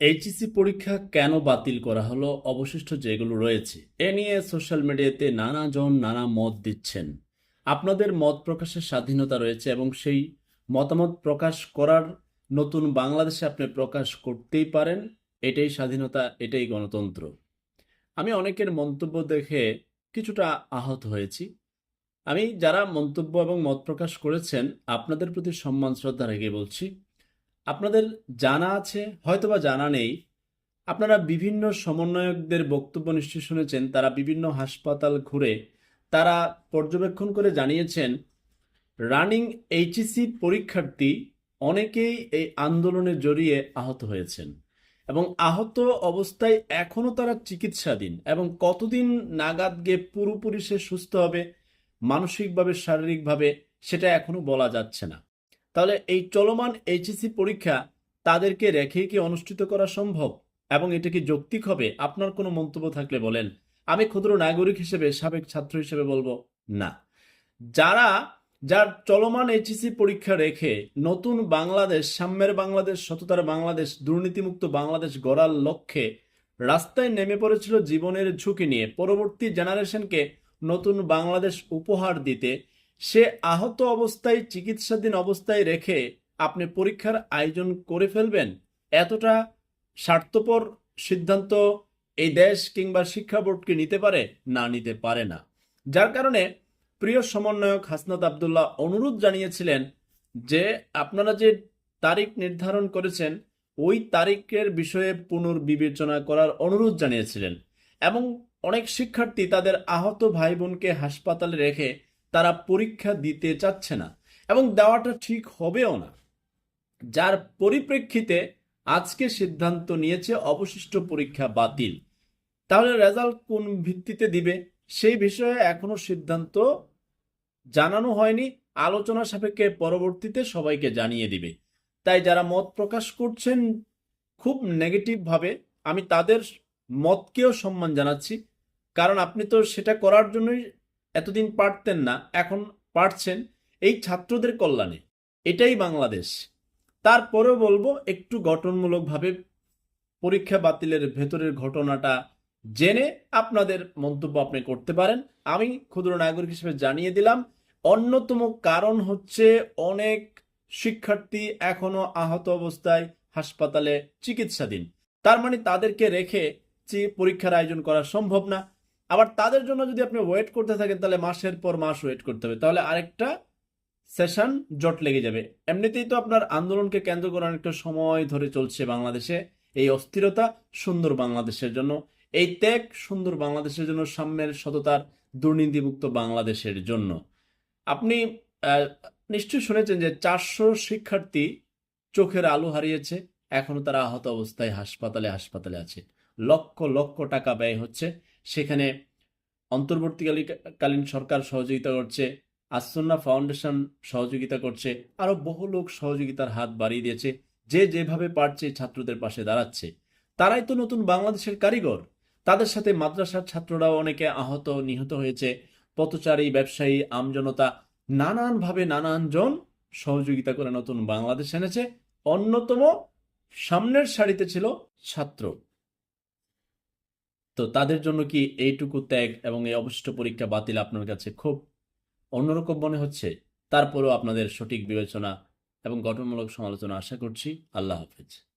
HSC পরীক্ষা কেন বাতিল করা হলো? অবশিষ্ট যেগুলো রয়েছে। এ নিয়ে সোশ্যাল মিডিয়াতে নানাজন নানা মত দিচ্ছেন। আপনাদের মত প্রকাশের স্বাধীনতা রয়েছে এবং সেই মতামত প্রকাশ করার নতুন বাংলাদেশে আপনি প্রকাশ করতেই পারেন। এটাই স্বাধীনতা, এটাই গণতন্ত্র। আমি অনেকের মন্তব্য দেখে কিছুটা আহত হয়েছি। আমি যারা মন্তব্য এবং মত প্রকাশ করেছেন, আপনাদের প্রতি সম্মান, শ্রদ্ধা রেখে বলছি। আপনাদের জানা আছে, হয়তোবা জানা নেই, আপনারা বিভিন্ন সমন্বয়কদের বক্তব্য নিশ্চয়ই শুনেছেন, তারা বিভিন্ন হাসপাতাল ঘুরে তারা পর্যবেক্ষণ করে জানিয়েছেন, রানিং এইচএসসি পরীক্ষার্থী অনেকেই এই আন্দোলনে জড়িয়ে আহত হয়েছেন এবং আহত অবস্থায় এখনও তারা চিকিৎসাধীন এবং কতদিন নাগাদ গিয়ে পুরোপুরি সে সুস্থ হবে, মানসিকভাবে, শারীরিকভাবে সেটা এখনও বলা যাচ্ছে না। তাহলে এই চলমান এইচএসসি পরীক্ষা তাদেরকে রেখে কি অনুষ্ঠিত করা সম্ভব? এবং এটা কি যৌক্তিক হবে? আপনার কোনো মন্তব্য থাকলে বলেন। আমি ক্ষুদ্র নাগরিক হিসেবে, সাবেক ছাত্র হিসেবে বলব, না। যারা, যার চলমান এইচএসসি পরীক্ষা রেখে নতুন বাংলাদেশ, সাম্যের বাংলাদেশ, সততার বাংলাদেশ, দুর্নীতিমুক্ত বাংলাদেশ গড়ার লক্ষ্যে রাস্তায় নেমে পড়েছিল জীবনের ঝুঁকি নিয়ে, পরবর্তী জেনারেশনকে নতুন বাংলাদেশ উপহার দিতে সে আহত অবস্থায় চিকিৎসাধীন অবস্থায় রেখে আপনি পরীক্ষার আয়োজন করে ফেলবেন? এতটা স্বার্থপর সিদ্ধান্ত এই দেশ কিংবা শিক্ষা বোর্ডকে নিতে পারে? না, নিতে পারে না। যার কারণে প্রিয় সমন্বয়ক হাসনাত আবদুল্লাহ অনুরোধ জানিয়েছিলেন যে, আপনারা যে তারিখ নির্ধারণ করেছেন, ওই তারিখের বিষয়ে পুনর্বিবেচনা করার অনুরোধ জানিয়েছিলেন। এবং অনেক শিক্ষার্থী তাদের আহত ভাই বোনকে হাসপাতালে রেখে তারা পরীক্ষা দিতে চাচ্ছে না এবং দেওয়াটা ঠিক হবেও না। যার পরিপ্রেক্ষিতে আজকে সিদ্ধান্ত নিয়েছে অবশিষ্ট পরীক্ষা বাতিল। তাহলে রেজাল্ট কোন ভিত্তিতে দিবে সেই বিষয়ে এখনও সিদ্ধান্ত জানানো হয়নি। আলোচনা সাপেক্ষে পরবর্তীতে সবাইকে জানিয়ে দিবে। তাই যারা মত প্রকাশ করছেন খুব নেগেটিভ ভাবে, আমি তাদের মতকেও সম্মান জানাচ্ছি। কারণ আপনি তো সেটা করার জন্যই এতদিন পারতেন না, এখন পারছেন এই ছাত্রদের কল্যাণে। এটাই বাংলাদেশ। তারপরেও বলব, একটু গঠনমূলকভাবে পরীক্ষা বাতিলের ভেতরের ঘটনাটা জেনে আপনাদের মন্তব্য আপনি করতে পারেন। আমি ক্ষুদ্র নাগরিক হিসেবে জানিয়ে দিলাম, অন্যতম কারণ হচ্ছে অনেক শিক্ষার্থী এখনও আহত অবস্থায় হাসপাতালে চিকিৎসাধীন। তার মানে তাদেরকে রেখে পরীক্ষার আয়োজন করা সম্ভব না। আবার তাদের জন্য যদি আপনি ওয়েট করতে থাকেন, তাহলে মাসের পর মাস ওয়েট করতে হবে। তাহলে আরেকটা সেশন জট লেগে যাবে। এমনিতেই তো আপনার আন্দোলনকে কেন্দ্র করে অনেকটা সময় ধরে চলছে বাংলাদেশে এই অস্থিরতা সুন্দর বাংলাদেশের জন্য। এই ত্যাগ সুন্দর বাংলাদেশের জন্য, সাম্যের সততার দুর্নীতিমুক্ত বাংলাদেশের জন্য। আপনি নিশ্চয়ই শুনেছেন যে চারশো শিক্ষার্থী চোখের আলো হারিয়েছে, এখনও তারা আহত অবস্থায় হাসপাতালে হাসপাতালে আছে। লক্ষ লক্ষ টাকা ব্যয় হচ্ছে। সেখানে অন্তর্বর্তীকালীন সরকার সহযোগিতা করছে আসন্না ফাউন্ডেশন সহযোগিতা করছে, আরও বহু লোক সহযোগিতার হাত বাড়িয়ে দিয়েছে, যে যেভাবে পারছে ছাত্রদের পাশে দাঁড়াচ্ছে। তারাই তো নতুন বাংলাদেশের কারিগর। তাদের সাথে মাদ্রাসার ছাত্ররাও অনেকে আহত, নিহত হয়েছে। পথচারী, ব্যবসায়ী, আমজনতা নানানভাবে নানান জন সহযোগিতা করে নতুন বাংলাদেশ এনেছে। অন্যতম সামনের সারিতে ছিল ছাত্র। তো তাদের জন্য কি এইটুকু ত্যাগ এবং এই অবশিষ্ট পরীক্ষা বাতিল আপনার কাছে খুব অন্যরকম মনে হচ্ছে? তারপরেও আপনাদের সঠিক বিবেচনা এবং গঠনমূলক সমালোচনা আশা করছি। আল্লাহ হাফেজ।